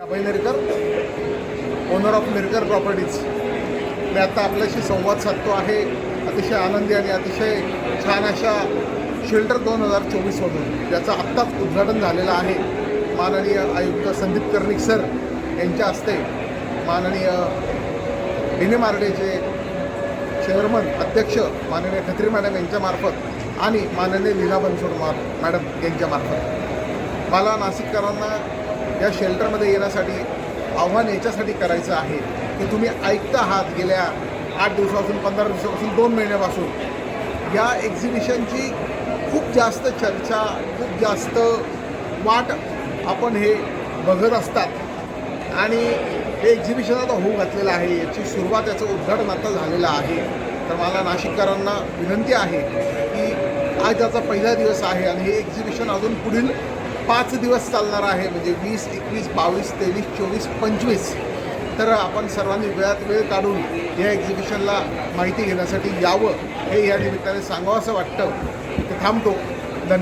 Abhay Nerkar owner of Nerkar properties मी आता आपल्याशी संवाद साधतो आहे. अतिशय आनंदी आणि अतिशय छान अशा शेल्टर दोन हजार चोवीसमधून ज्याचं आत्ताच उद्घाटन झालेलं आहे. माननीय आयुक्त संदीप कर्णिक सर यांच्या हस्ते. माननीय डिने मार्डेचे चेअरमन अध्यक्ष माननीय खत्री मॅडम यांच्यामार्फत आणि माननीय लीला बनसोड मार मॅडम यांच्यामार्फत मला नाशिककरांना या शेल्टरमध्ये येण्यासाठी आव्हान याच्यासाठी करायचं आहे की तुम्ही ऐकता आहात गेल्या आठ दिवसापासून पंधरा दिवसापासून दोन महिन्यापासून. या एक्झिबिशनची खूप जास्त चर्चा खूप जास्त वाट आपण हे बघत असतात. आणि हे एक्झिबिशन आता होऊ घातलेलं आहे याची सुरुवात याचं उद्घाटन आता झालेलं आहे. तर मला नाशिककरांना विनंती आहे की आज त्याचा पहिला दिवस आहे आणि हे एक्झिबिशन अजून पुढील पाच दिवस चालणार आहे म्हणजे वीस एकवीस बावीस तेवीस चोवीस पंचवीस. तर आपण सर्वांनी वेळात वेळ काढून या एक्झिबिशनला माहिती घेण्यासाठी यावं हे या निमित्ताने सांगावं असं वाटतं. ते थांबतो. धन्यवाद.